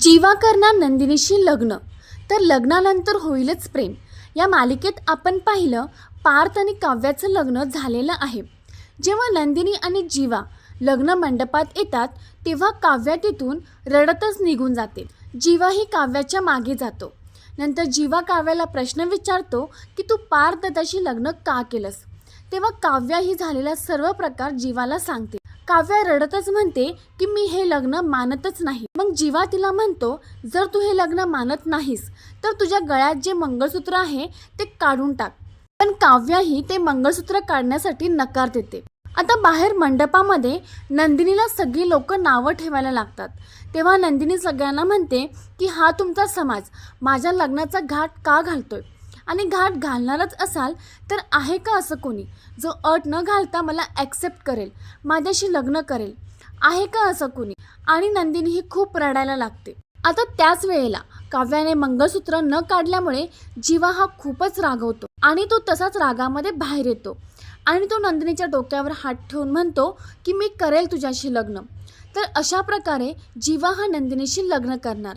जीवा करणार नंदिनीशी लग्न. तर लग्नानंतर होईलच प्रेम. या मालिकेत आपण पाहिलं पार्थ आणि काव्याचं लग्न झालेलं आहे. जेव्हा नंदिनी आणि जीवा लग्न मंडपात येतात तेव्हा काव्या तिथून रडतच निघून जाते. जीवा ही काव्याच्या मागे जातो. नंतर जीवा काव्याला प्रश्न विचारतो की तू पार्थ दत्ताशी लग्न का केलंस? तेव्हा काव्या ही झालेला सर्व प्रकार जीवाला सांगते. काव्या रडतच म्हणते की मी हे लग्न मानतच नाही. मग जीवा तिला म्हणतो जर तू हे लग्न मानत नाहीस तर तुझ्या गळ्यात जे मंगळसूत्र आहे ते काढून टाक. पण काव्याही ते मंगळसूत्र काढण्यासाठी नकार देते. आता बाहेर मंडपामध्ये नंदिनीला सगळी लोक नावं ठेवायला लागतात. तेव्हा नंदिनी सगळ्यांना म्हणते की हा तुमचा समाज माझ्या लग्नाचा घाट का घालतोय? आणि घाट घालणारच असाल तर आहे का असं कोणी? जो अट न घालता मला ॲक्सेप्ट करेल माझ्याशी लग्न करेल आहे का असं कोणी? आणि नंदिनी ही खूप रडायला लागते. आता त्याच वेळेला काव्याने मंगळसूत्र न काढल्यामुळे जीवा हा खूपच रागवतो आणि तो तसाच रागामध्ये बाहेर येतो. आणि तो नंदिनीच्या डोक्यावर हात ठेवून म्हणतो की मी करेल तुझ्याशी लग्न. तर अशा प्रकारे जीवा हा नंदिनीशी लग्न करणार.